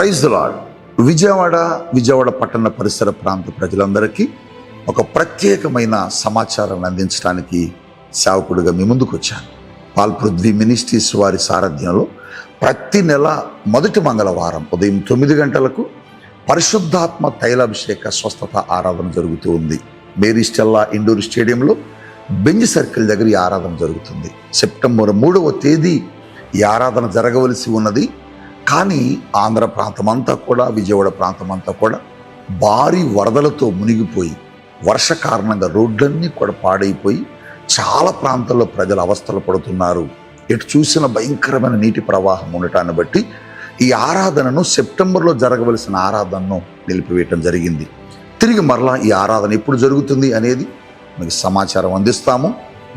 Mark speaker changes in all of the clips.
Speaker 1: Praise lord Vijayawada Vijayawada పట్టణ పరిసర ప్రాంత ప్రజలందరికీ ఒక ప్రత్యేకమైన సమాచారాన్ని అందించడానికి సేవకుడిగా మీ ముందుకు వచ్చాను. పాల్పృథ్వీ మినిస్ట్రీస్ వారి సారథ్యంలో ప్రతి నెల మొదటి మంగళవారం ఉదయం తొమ్మిది గంటలకు పరిశుద్ధాత్మ తైలాభిషేక స్వస్థత ఆరాధన జరుగుతూ ఉంది. మేరీ స్టెల్లా ఇండోర్ స్టేడియంలో బెంజ్ సర్కిల్ దగ్గర ఈ ఆరాధన జరుగుతుంది. సెప్టెంబర్ మూడవ తేదీ ఈ ఆరాధన జరగవలసి ఉన్నది. కానీ ఆంధ్ర ప్రాంతం అంతా కూడా విజయవాడ ప్రాంతం అంతా కూడా భారీ వరదలతో మునిగిపోయి వర్ష కారణంగా రోడ్లన్నీ కూడా పాడైపోయి చాలా ప్రాంతాల్లో ప్రజలు అవస్థలు పడుతున్నారు. ఎటు చూసిన భయంకరమైన నీటి ప్రవాహం ఉండటాన్ని బట్టి ఈ ఆరాధనను సెప్టెంబర్లో జరగవలసిన ఆరాధనను నిలిపివేయటం జరిగింది. తిరిగి మరలా ఈ ఆరాధన ఎప్పుడు జరుగుతుంది అనేది మీకు సమాచారం అందిస్తాము.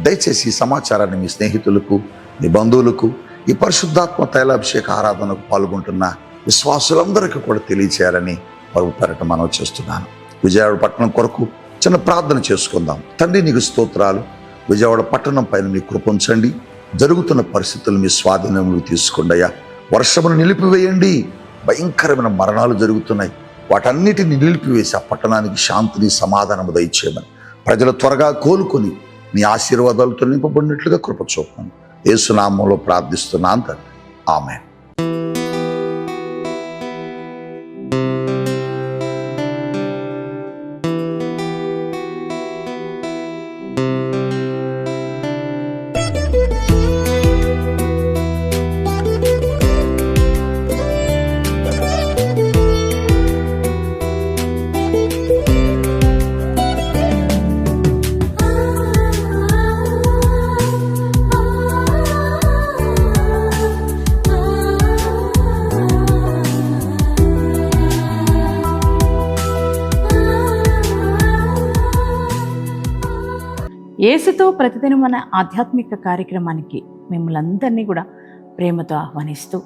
Speaker 1: దయచేసి ఈ సమాచారాన్ని మీ స్నేహితులకు మీ బంధువులకు ఈ పరిశుద్ధాత్మ తైలాభిషేక ఆరాధనకు పాల్గొంటున్న విశ్వాసులందరికీ కూడా తెలియచేయాలని పరుగు పెరట మనం చేస్తున్నాను. విజయవాడ పట్టణం కొరకు చిన్న ప్రార్థన చేసుకుందాం. తండ్రి నీకు స్తోత్రాలు. విజయవాడ పట్టణం పైన మీ కృపించండి జరుగుతున్న పరిస్థితులు మీ స్వాధీనంలో తీసుకోండి అయ్యా. వర్షమును నిలిపివేయండి. భయంకరమైన మరణాలు జరుగుతున్నాయి. వాటన్నిటిని నిలిపివేసి ఆ పట్టణానికి శాంతిని సమాధానము దయచేయమని. ప్రజలు త్వరగా కోలుకొని నీ ఆశీర్వాదాలతో నింపబడినట్లుగా కృప చూపండి ఏసునామంలో ప్రార్థిస్తున్నాను తండ్రి ఆమె
Speaker 2: యేసుతో ప్రతిదినం మన ఆధ్యాత్మిక కార్యక్రమానికి మిమ్మల్ని అందరినీ కూడా ప్రేమతో ఆహ్వానిస్తూ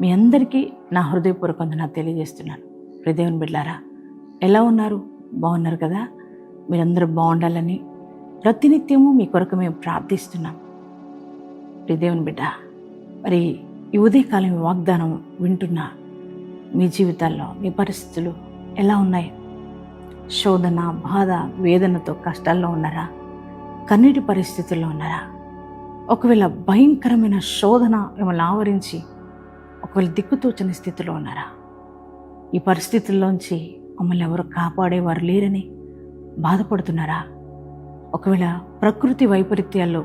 Speaker 2: మీ అందరికీ నా హృదయపూర్వక వందనాలు తెలియజేస్తున్నాను. హృదయం బిడ్డారా ఎలా ఉన్నారు? బాగున్నారు కదా? మీరందరూ బాగుండాలని ప్రతినిత్యము మీ కొరకు మేము ప్రార్థిస్తున్నాం. హృదయం బిడ్డ మరి ఈ ఉదయకాలం వాగ్దానం వింటున్న మీ జీవితాల్లో మీ పరిస్థితులు ఎలా ఉన్నాయి? శోధన బాధ వేదనతో కష్టాల్లో ఉన్నారా? కన్నీటి పరిస్థితుల్లో ఉన్నారా? ఒకవేళ భయంకరమైన శోధన మిమ్మల్ని ఆవరించి ఒకవేళ దిక్కుతోచని స్థితిలో ఉన్నారా? ఈ పరిస్థితుల్లోంచి మమ్మల్ని ఎవరు కాపాడేవారు లేరని బాధపడుతున్నారా? ఒకవేళ ప్రకృతి వైపరీత్యాల్లో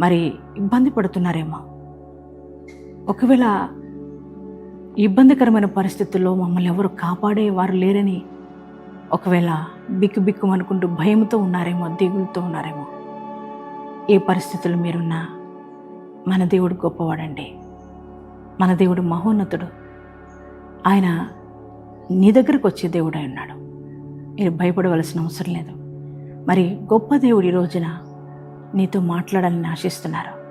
Speaker 2: మరి ఇబ్బంది పడుతున్నారేమో? ఒకవేళ ఇబ్బందికరమైన పరిస్థితుల్లో మమ్మల్ని ఎవరు కాపాడేవారు లేరని ఒకవేళ బిక్కు బిక్కుమనుకుంటూ భయంతో ఉన్నారేమో దిగులుతో ఉన్నారేమో ఏ పరిస్థితులు మీరున్నా మన దేవుడు గొప్పవాడండి. మన దేవుడు మహోన్నతుడు. ఆయన నీ దగ్గరకు వచ్చే దేవుడై ఉన్నాడు. మీరు భయపడవలసిన అవసరం లేదు. మరి గొప్ప దేవుడు ఈ రోజున నీతో మాట్లాడాలని ఆశిస్తున్నారు.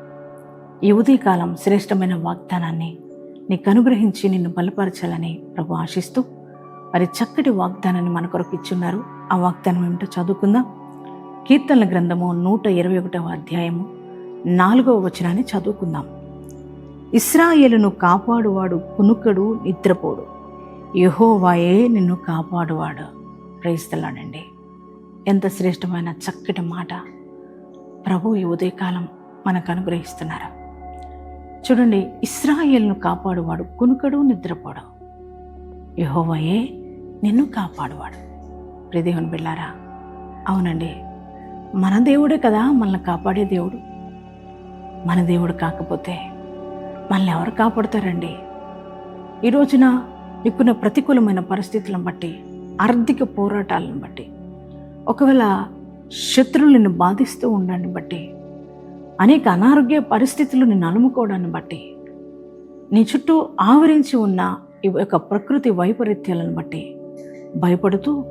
Speaker 2: ఈ ఉదయకాలం శ్రేష్టమైన వాగ్దానాన్ని నీకు అనుగ్రహించి నిన్ను బలపరచాలని ప్రభు ఆశిస్తూ మరి చక్కటి వాగ్దానాన్ని మన కొరకు ఇచ్చున్నారు. ఆ వాగ్దానం ఏమిటో చదువుకుందాం. కీర్తనల గ్రంథము నూట ఇరవై ఒకటవ అధ్యాయము నాలుగవ వచనాన్ని చదువుకుందాం. ఇస్రాయేలును కాపాడువాడు కునుకడు నిద్రపోడు. యహోవాయే నిన్ను కాపాడువాడు. ప్రైస్తలాడండి ఎంత శ్రేష్టమైన చక్కటి మాట. ప్రభు ఈ ఉదయకాలం మనకు అనుగ్రహిస్తున్నారు? చూడండి ఇస్రాయేల్ను కాపాడువాడు కునుకడు నిద్రపోడు. యహోవయే నిన్ను కాపాడువాడు. ప్రియదేవుని బిళ్ళారా అవునండి మన దేవుడే కదా మనల్ని కాపాడే దేవుడు. మన దేవుడు కాకపోతే మనల్ని ఎవరు కాపాడుతారండి? ఈ రోజున నీకున్న ప్రతికూలమైన పరిస్థితులను బట్టి ఆర్థిక పోరాటాలను బట్టి ఒకవేళ శత్రువులు నిన్ను బాధిస్తూ ఉండడాన్ని బట్టి అనేక అనారోగ్య పరిస్థితులు నిన్ను అలుముకోవడాన్ని బట్టి నీ చుట్టూ ఆవరించి ఉన్న ఈ యొక్క ప్రకృతి వైపరీత్యాలను బట్టి భయపడుతూ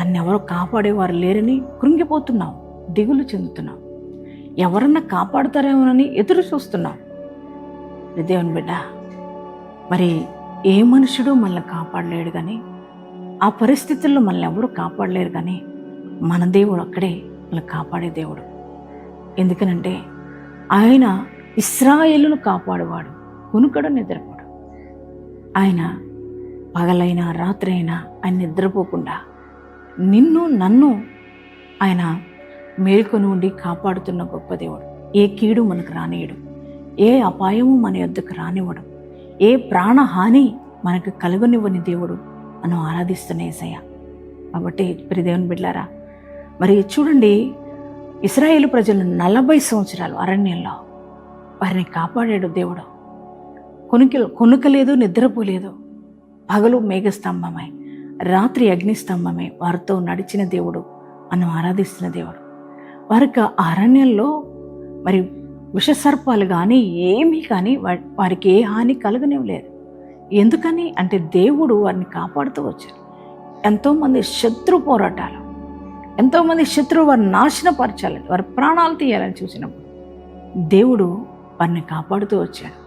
Speaker 2: నన్ను ఎవరో కాపాడేవారు లేరని కృంగిపోతున్నావు. దిగులు చెందుతున్నాం. ఎవరన్నా కాపాడుతారేమోనని ఎదురు చూస్తున్నాం. దేవుని బిడ్డ మరి ఏ మనుషుడు మనల్ని కాపాడలేడు కానీ ఆ పరిస్థితుల్లో మనల్ని ఎవరు కాపాడలేరు కానీ మన దేవుడు అక్కడే మనల్ని కాపాడే దేవుడు. ఎందుకనంటే ఆయన ఇస్రాయేలును కాపాడువాడు కొనుకడు నిద్రపోడు. ఆయన పగలైనా రాత్రి అయినా ఆయన నిద్రపోకుండా నిన్ను నన్ను ఆయన మేల్కొని ఉండి కాపాడుతున్న గొప్ప దేవుడు. ఏ కీడు మనకు రానియడు ఏ అపాయము మన యొద్దకు రానివ్వడం. ఏ ప్రాణహాని మనకు కలుగనివ్వని దేవుడు మనం ఆరాధిస్తున్న ఏసయ్య. కాబట్టి ప్రి దేవుని బిడ్డారా మరి చూడండి ఇస్రాయేల్ ప్రజలు నలభై సంవత్సరాలు అరణ్యంలో వారిని కాపాడాడు దేవుడు. కొనుక కొనుకలేదు నిద్రపోలేదు. పగలు మేఘస్తంభమై రాత్రి అగ్నిస్తంభమై వారితో నడిచిన దేవుడు మనం ఆరాధిస్తున్న దేవుడు. వారికి అరణ్యంలో మరి విషసర్పాలు కానీ ఏమీ కానీ వారికి ఏ హాని కలగనివ్వలేదు. ఎందుకని అంటే దేవుడు వారిని కాపాడుతూ వచ్చారు ఎంతోమంది శత్రు పోరాటాలు ఎంతోమంది శత్రువు వారిని నాశనపరచాలని వారి ప్రాణాలు తీయాలని చూసినప్పుడు దేవుడు వారిని కాపాడుతూ వచ్చాడు.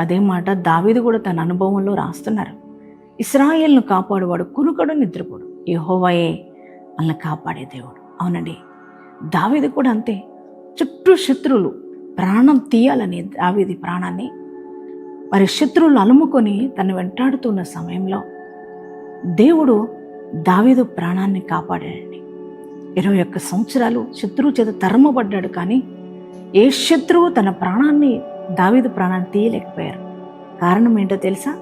Speaker 2: అదే మాట దావీదు కూడా తన అనుభవంలో రాస్తున్నారు. ఇస్రాయేల్ను కాపాడువాడు కునుకడు నిద్రపోడు. యెహోవాయే వాళ్ళని కాపాడే దేవుడు. అవునండి. దావేది కూడా అంతే. చుట్టూ శత్రువులు ప్రాణం తీయాలని దావీది ప్రాణాన్ని మరి శత్రువులు అలుముకొని తను వెంటాడుతున్న సమయంలో దేవుడు దావేదు ప్రాణాన్ని కాపాడాడండి. ఇరవై ఒక్క సంవత్సరాలు శత్రువు చేత తరమబడ్డాడు కానీ ఏ శత్రువు తన ప్రాణాన్ని దావీదు ప్రాణాన్ని తీయలేకపోయారు. కారణం ఏంటో తెలుసా?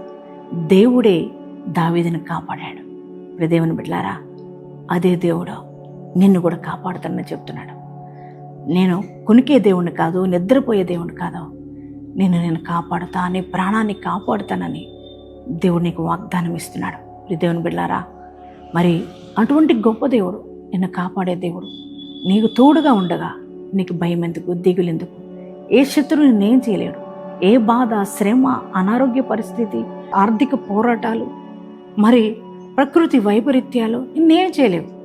Speaker 2: దేవుడే దావీదుని కాపాడాడు. ఇప్పుడు దేవుని బిడ్లారా అదే దేవుడు. నిన్ను కూడా కాపాడుతానని చెప్తున్నాడు. నేను కొనికే దేవుణ్ణి కాదు నిద్రపోయే దేవుణ్ణి కాదు. నేను నేను కాపాడుతా నీ ప్రాణాన్ని కాపాడుతానని దేవుడు నీకు వాగ్దానం ఇస్తున్నాడు. ప్రియ దేవుని బిడ్డారా మరి అటువంటి గొప్ప దేవుడు నిన్ను కాపాడే దేవుడు నీకు తోడుగా ఉండగా నీకు భయం ఎందుకు దిగులు ఎందుకు? ఏ శత్రువు నేనేం చేయలేడు. ఏ బాధ శ్రమ అనారోగ్య పరిస్థితి ఆర్థిక పోరాటాలు మరి ప్రకృతి వైపరీత్యాలు నిన్నేం చేయలేవు.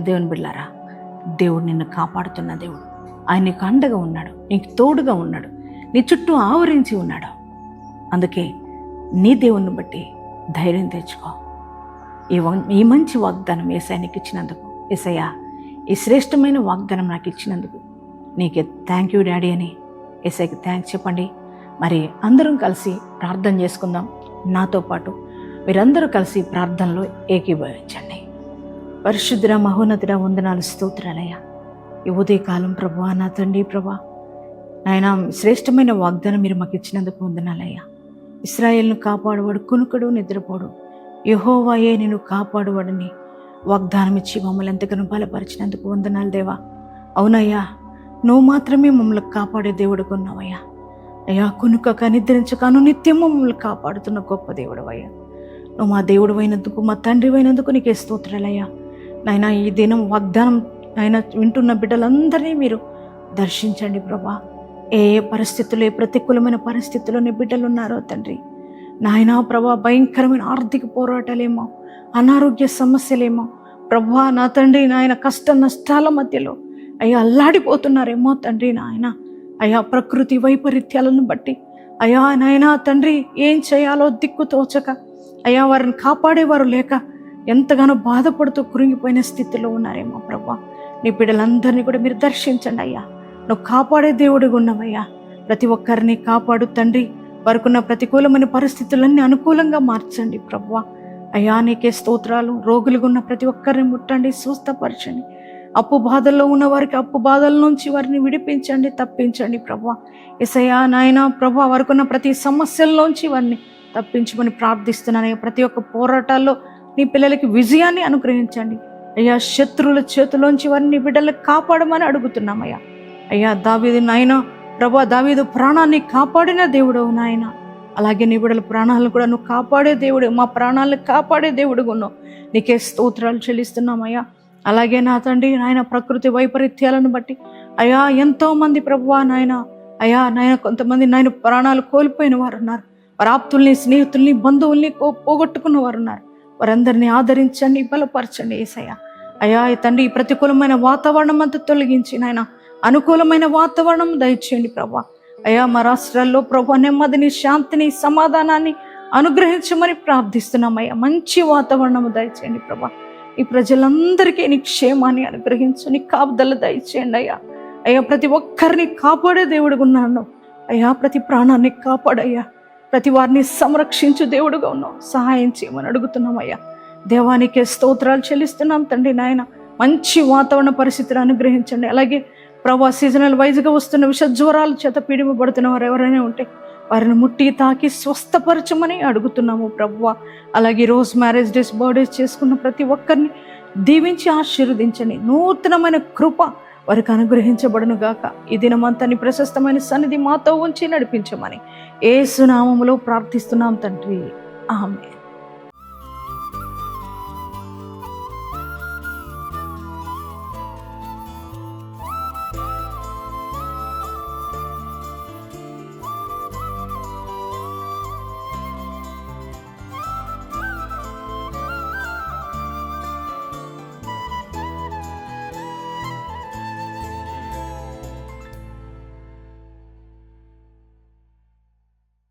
Speaker 2: దేవుని బిళ్ళారా దేవుడు నిన్ను కాపాడుతున్న దేవుడు. ఆయన నీకు అండగా ఉన్నాడు నీకు తోడుగా ఉన్నాడు నీ చుట్టూ ఆవరించి ఉన్నాడు. అందుకే నీ దేవుణ్ణి బట్టి ధైర్యం తెచ్చుకో. ఈ ఈ మంచి వాగ్దానం ఏసయ్య నీకు ఇచ్చినందుకు ఏసయ్య ఈ శ్రేష్టమైన వాగ్దానం నాకు ఇచ్చినందుకు నీకే థ్యాంక్ యూ డాడీ అని ఏసైకి థ్యాంక్స్ చెప్పండి. మరి అందరం కలిసి ప్రార్థన చేసుకుందాం. నాతో పాటు మీరందరూ కలిసి ప్రార్థనలో ఏకీభవించండి. పరిశుద్ధుర మహోన్నతుడ వందనాలు స్తోత్రాలయ ఈ ఉదయకాలం ప్రభా నా తండ్రి ప్రభా నాయన శ్రేష్టమైన వాగ్దానం మీరు మాకు ఇచ్చినందుకు వందనాలయ్యా. ఇస్రాయేల్ను కాపాడువాడు కునుకడు నిద్రపోడు. యహోవాయే నేను కాపాడువాడని వాగ్దానం ఇచ్చి మమ్మల్ని ఎంతగానో బలపరిచినందుకు వందనాలు దేవా. అవునయ్యా నువ్వు మాత్రమే మమ్మల్ని కాపాడే దేవుడు కొన్నావయ్యా. అయ్యా కునుకక నిద్రించక నిత్యం మమ్మల్ని కాపాడుతున్న గొప్ప దేవుడు అయ్యా నువ్వు మా దేవుడు అయినందుకు మా తండ్రి అయినందుకు నీకే స్తోత్రాలయ్యా. నాయన ఈ దినం వాగ్దానం ఆయన వింటున్న బిడ్డలందరినీ మీరు దర్శించండి ప్రభా. ఏ పరిస్థితుల్లో ఏ ప్రతికూలమైన పరిస్థితుల్లోనే బిడ్డలు ఉన్నారో తండ్రి. నాయనా ప్రభా భయంకరమైన ఆర్థిక పోరాటాలేమో అనారోగ్య సమస్యలేమో ప్రభా నా తండ్రి నాయన కష్ట నష్టాల మధ్యలో అయ్యా అల్లాడిపోతున్నారేమో తండ్రి నాయన. అయ్యా ప్రకృతి వైపరీత్యాలను బట్టి అయ్యా నాయనా తండ్రి ఏం చేయాలో దిక్కు తోచక అయ్యా వారిని కాపాడేవారు లేక ఎంతగానో బాధపడుతూ కురింగిపోయిన స్థితిలో ఉన్నారేమో ప్రభా. నీ బిడ్డలందరినీ కూడా మీరు దర్శించండి అయ్యా. నువ్వు కాపాడే దేవుడిగా ఉన్నావయ్యా. ప్రతి ఒక్కరిని కాపాడు తండ్రి. వారికున్న ప్రతికూలమైన పరిస్థితులన్నీ అనుకూలంగా మార్చండి ప్రభా. అయ్యా నీకే స్తోత్రాలు. రోగులుగా ఉన్న ప్రతి ఒక్కరిని ముట్టండి స్వస్థపరచండి. అప్పు బాధల్లో ఉన్న వారికి అప్పు బాధల నుంచి వారిని విడిపించండి తప్పించండి ప్రభా. ఎసయా నాయన ప్రభా వారికున్న ప్రతి సమస్యల్లోంచి వారిని తప్పించమని ప్రార్థిస్తున్నాను ప్రతి ఒక్క పోరాటాల్లో నీ పిల్లలకి విజయాన్ని అనుగ్రహించండి. అయ్యా శత్రువుల చేతిలోంచి వారిని బిడ్డలకు కాపాడమని అడుగుతున్నామయ్యా అయ్యా. దావీదు నాయన ప్రభా దావీదు ప్రాణాన్ని కాపాడిన దేవుడవు నాయన. అలాగే నీ బిడ్డల ప్రాణాలను కూడా నువ్వు కాపాడే దేవుడు మా ప్రాణాలను కాపాడే దేవుడు ఉన్నావు. నీకే స్తోత్రాలు చెల్లిస్తున్నామయ్యా అలాగే నా తండ్రి నాయన ప్రకృతి వైపరీత్యాలను బట్టి. అయ్యా ఎంతోమంది ప్రభువా నాయన అయ్యా నాయన కొంతమంది నాయన ప్రాణాలు కోల్పోయిన వారు ఉన్నారు ప్రాప్తుల్ని ఆప్తుల్ని స్నేహితుల్ని బంధువుల్ని పోగొట్టుకున్న వారు ఉన్నారు వారందరినీ ఆదరించండి బలపరచండి ఏసయ్య. అయ్యా తండ్రి ప్రతికూలమైన వాతావరణం అంతా తొలగించి నాయన అనుకూలమైన వాతావరణం దయచేయండి ప్రభా. అయ్యా మా రాష్ట్రాల్లో ప్రభా నెమ్మదిని శాంతిని సమాధానాన్ని అనుగ్రహించమని ప్రార్థిస్తున్నామయ్యా మంచి వాతావరణము దయచేయండి ప్రభా. ఈ ప్రజలందరికీ నీ క్షేమాన్ని అనుగ్రహించు నీ కాపుదలు దయచేయండి అయ్యా. అయ్యా ప్రతి ఒక్కరిని కాపాడే దేవుడు ఉన్నాను. అయ్యా ప్రతి ప్రాణాన్ని కాపాడయ్యా. ప్రతి వారిని సంరక్షించు దేవుడుగా ఉన్నాం సహాయం చేయమని అడుగుతున్నామయ్యా దేవానికే స్తోత్రాలు చెల్లిస్తున్నాం తండ్రి నాయన. మంచి వాతావరణ పరిస్థితులు అనుగ్రహించండి. అలాగే ప్రభా సీజనల్ వైజ్గా వస్తున్న విష జ్వరాల చేత పీడిపబడుతున్న వారు ఎవరైనా ఉంటే వారిని ముట్టి తాకి స్వస్థపరచమని అడుగుతున్నాము ప్రభు. అలాగే రోజు మ్యారేజ్ డేస్ బర్త్డేస్ చేసుకున్న ప్రతి ఒక్కరిని దీవించి ఆశీర్వదించండి. నూతనమైన కృప వారికి అనుగ్రహించబడును గాక. ఈ దినమంతని ప్రశస్తమైన సన్నిధి మాతో ఉంచి నడిపించమని ఏ సునామములో ప్రార్థిస్తున్నాం తండ్రి. ఆమె